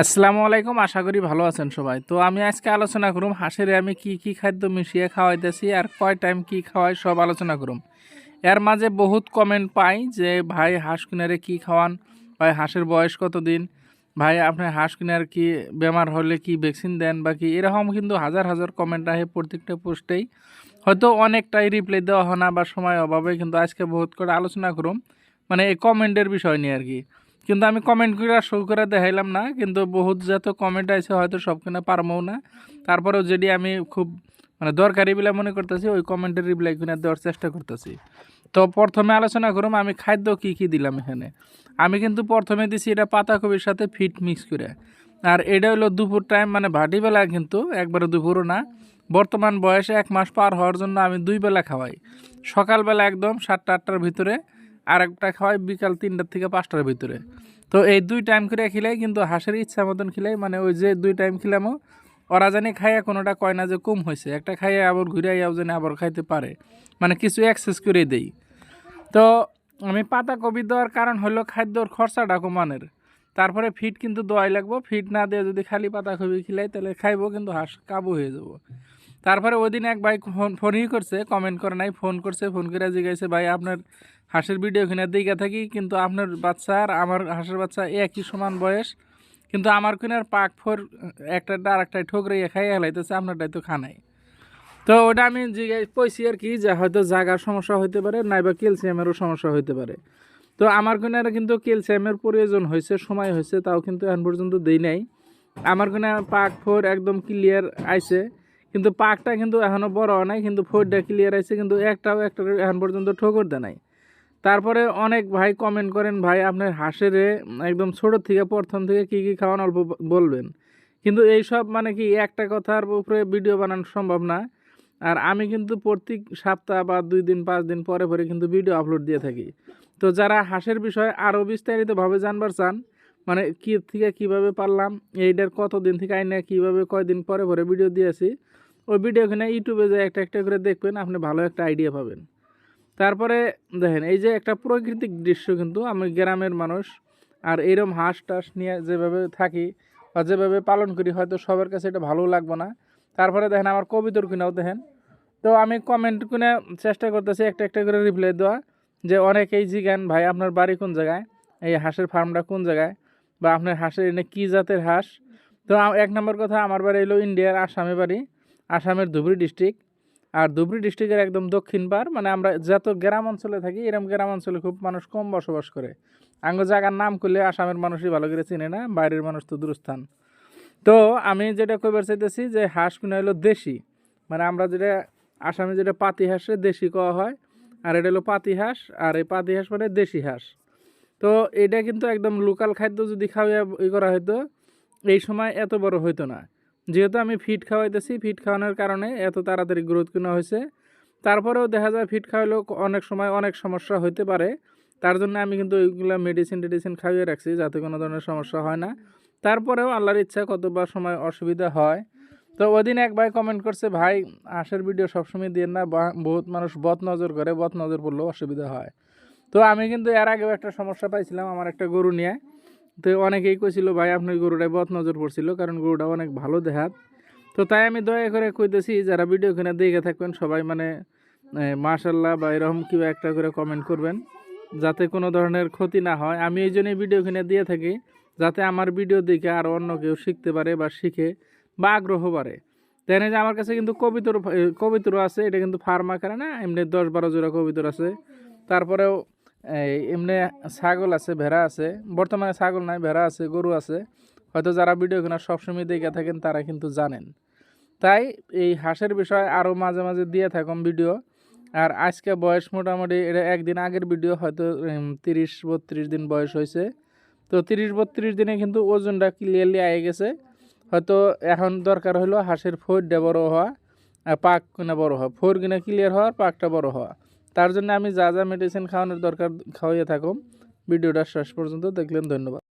আসসালামু আলাইকুম, আশা করি ভালো আছেন সবাই। তো আমি আজকে আলোচনা করুম হাঁসের আমি কি কি খাদ্য মিশিয়ে খাওয়াইতেছি আর কয় টাইম কি খাওয়াই সব আলোচনা করুম। এর মাঝে বহুত কমেন্ট পাই যে, ভাই, হাঁস কিনারে কি খাওয়ান? ভাই, হাঁসের বয়স কত দিন? ভাই, আপনি হাঁস কিনার কি বেমার হলে কি ভ্যাকসিন দেন বা কি? এরকম কিন্তু হাজার হাজার কমেন্ট আহে প্রত্যেকটা পোস্টেই। হয়তো অনেকটাই রিপ্লাই দেওয়া হয় না বা সময় অভাবে কিন্তু আজকে বহুত করে আলোচনা করুম। মানে এই কমেন্টের বিষয় নিয়ে আর কি। কিন্তু আমি কমেন্ট করে শো করে দেখাইলাম না, কিন্তু বহুত যত কমেন্ট আছে হয়তো সব কিনা পারমও না। তারপরেও যেটি আমি খুব মানে দরকারি বলে মনে করতেছি, ওই কমেন্টের রিপ্লাই কিনা দেওয়ার চেষ্টা করতেছি। তো প্রথমে আলোচনা করুম, আমি খাদ্য কি কি দিলাম এখানে। আমি কিন্তু প্রথমে দিছি এটা পাতাকপির সাথে ফিট মিক্স করে। আর এটা হলো দুপুর টাইম মানে ভাটিবেলা কিন্তু একবারে দুপুরও না। বর্তমান বয়সে এক মাস পার হওয়ার জন্য আমি দুই বেলা খাওয়াই। সকালবেলা একদম সাতটা আটটার ভিতরে আর একটা খাওয়াই বিকাল তিনটার থেকে পাঁচটার ভিতরে। তো এই দুই টাইম করে খিলাই কিন্তু হাঁসের ইচ্ছা মতন খিলাই মানে ওই যে দুই টাইম খিলামও ওরা জানি খাইয়া কোনোটা কয় না যে কম হয়েছে। একটা খাইয়া আবার ঘুরে আইয়াও জানি আবার খাইতে পারে। মানে কিছু এক্সেস করে দেই। তো আমি পাতাকপি দেওয়ার কারণ হলো খাদ্যর খরচাটা কমানের। তারপরে ফিট কিন্তু দোয়াই লাগবো। ফিট না দিয়ে যদি খালি পাতাকপি খিলাই তাহলে খাইবো কিন্তু হাঁস কাবু হয়ে যাব। তারপরে ওই দিন এক ভাই ফোন, ফোনই করছে কমেন্ট করে নাই, ফোন করছে, ফোন করে জিজ্ঞাসা, ভাই, আপনার হাঁসের ভিডিও কিনে দিকে থাকি, কিন্তু আপনার বাচ্চা আর আমার হাঁসের বাচ্চা একই সমান বয়স, কিন্তু আমার কিনার পাক ফোর একটা আর একটাই ঠোকরে খাই হেলাইতেছে আপনারটাই তো খানাই তো ওটা আমি জিজ্ঞাসা কইছি আর কি, যে হয়তো জাগার সমস্যা হইতে পারে, নাইবা ক্যালসিয়ামেরও সমস্যা হইতে পারে। তো আমার কিনার কিন্তু ক্যালসিয়ামের প্রয়োজন হয়েছে সময় হয়েছে তাও কিন্তু এখন পর্যন্ত দেই নাই। আমার কিনা পাক ফোর একদম ক্লিয়ার আইছে, কিন্তু পাকটা কিন্তু এখনও বড় নাই, কিন্তু ফোরটা ক্লিয়ার আছে কিন্তু একটাও একটা এখন পর্যন্ত ঠোকর দেয় নাই। তারপরে অনেক ভাই কমেন্ট করেন, ভাই, আপনার হাঁসের একদম ছোট থেকে প্রথম থেকে কি কি খাওয়ান অল্প বলবেন। কিন্তু এই সব মানে কি, একটা কথার উপরে ভিডিও বানানো সম্ভব না। আর আমি কিন্তু প্রত্যেক সপ্তাহ বা দুই দিন, পাঁচ দিন পরে পরে কিন্তু ভিডিও আপলোড দিয়ে থাকি। তো যারা হাঁসের বিষয়ে আরও বিস্তারিতভাবে জানবার চান মানে কি থেকে কীভাবে পারলাম, এইটার কত দিন থেকে আইনে কীভাবে কয়দিন পরে পরে ভিডিও দিয়েছি, ওই ভিডিওখানে ইউটিউবে যে একটা একটা করে দেখবেন, আপনি ভালো একটা আইডিয়া পাবেন। তারপরে দেখেন, এই যে একটা প্রাকৃতিক দৃশ্য কিন্তু আমি গ্রামের মানুষ, আর এরম হাঁস টাস নিয়ে যেভাবে থাকি বা যেভাবে পালন করি, হয়তো সবার কাছে এটা ভালো লাগবে না। তারপরে দেখেন, আমার কবিতর কিনাও দেখেন। তো আমি কমেন্ট কিনে চেষ্টা করতেছি একটা একটা করে রিপ্লাই দেওয়া, যে অনেকেই জিজ্ঞান ভাই, আপনার বাড়ি কোন জায়গায়? এই হাঁসের ফার্মটা কোন জায়গায়? বা আপনার হাঁসের এনে কী জাতের হাঁস? তো এক নম্বর কথা, আমার বাড়ি এলো ইন্ডিয়ার আসামে বাড়ি, আসামের ধুবড়ি ডিস্ট্রিক্ট আর ধুবড়ি ডিস্ট্রিক্টের একদম দক্ষিণ পার মানে আমরা যত গ্রাম অঞ্চলে থাকি এরকম গ্রাম অঞ্চলে খুব মানুষ কম বসবাস করে। আঙ্গ জায়গার নাম করলে আসামের মানুষই ভালো করে চিনে না, বাইরের মানুষ তো দূরস্থান। তো আমি যেটা কইবার চাইতেছি যে হাঁস কিনা হলো দেশি মানে আমরা যেটা আসামে যেটা পাতি হাঁসে দেশি কওয়া হয়, আর এটা হলো পাতি হাঁস, আর এই পাতি হাঁস মানে দেশি হাঁস। তো এটা কিন্তু একদম লোকাল খাদ্য যদি খাওয়াইয়া ই করা হতো এই সময় এত বড় হইতো না। যেহেতু আমি ফিট খাওয়াইতেছি ফিট খাওয়ানোর কারণে এত তাড়াতাড়ি গ্রোথ কিনা হয়েছে। তারপরেও দেখা যায় ফিট খাওয়াইলেও অনেক সময় অনেক সমস্যা হইতে পারে। তার জন্য আমি কিন্তু ওইগুলো মেডিসিন টেডিসিন খাইয়ে রাখছি যাতে কোনো ধরনের সমস্যা হয় না। তারপরেও আল্লাহর ইচ্ছা কতবার সময় অসুবিধা হয়। তো ওদিন এক ভাই কমেন্ট করছে, ভাই হাঁসের ভিডিও সবসময় দিয়ে না বহুত মানুষ বদ নজর করে, বদ নজর পড়লেও অসুবিধা হয়। তো আমি কিন্তু এর আগেও একটা সমস্যা পাইছিলাম আমার একটা গরু নিয়ে। তো অনেকেই কইছিল, ভাই, আপনার গরুটায় বদ নজর পড়ছিল, কারণ গরুটা অনেক ভালো দেখাত তো তাই আমি দয়া করে কইতেছি, যারা ভিডিও কিনে দেখে থাকবেন, সবাই মানে মাশাল্লাহ বা এরকম কেউ একটা করে কমেন্ট করবেন, যাতে কোনো ধরনের ক্ষতি না হয়। আমি এই জন্যই ভিডিও কিনে দিয়ে থাকি, যাতে আমার ভিডিও দেখে আরও অন্য কেউ শিখতে পারে বা শিখে বা আগ্রহ বাড়ে। তাই যে আমার কাছে কিন্তু কবিতর কবিতরও আছে, এটা কিন্তু ফার্ম আকারে না, এমনি দশ বারো জোড়া কবিতর আছে। তারপরেও এমনি ছাগল আছে, ভেড়া আছে, বর্তমানে ছাগল নাই, ভেড়া আছে, গরু আছে। হয়তো যারা ভিডিও কেনা সবসময় দেখে থাকেন, তারা কিন্তু জানেন। তাই এই হাঁসের বিষয়ে আরও মাঝে মাঝে দিয়ে থাকুন ভিডিও আর আজকে বয়স মোটামুটি, এটা একদিন আগের ভিডিও হয়তো তিরিশ বত্রিশ দিন বয়স হয়েছে। তো তিরিশ বত্রিশ দিনে কিন্তু ওজনটা ক্লিয়ারলি আয়ে গেছে। হয়তো এখন দরকার হলো হাঁসের ফোরটা বড় হওয়া, আর পাক কিনা বড় হওয়া। ফোর কিনা ক্লিয়ার হওয়ার পাকটা বড় হওয়া। তার জন্য আমি যা যা মেডিসিন খাওয়ানোর দরকার, খাওয়াইয়া থাকো। ভিডিওটা শেষ পর্যন্ত দেখলেন, ধন্যবাদ।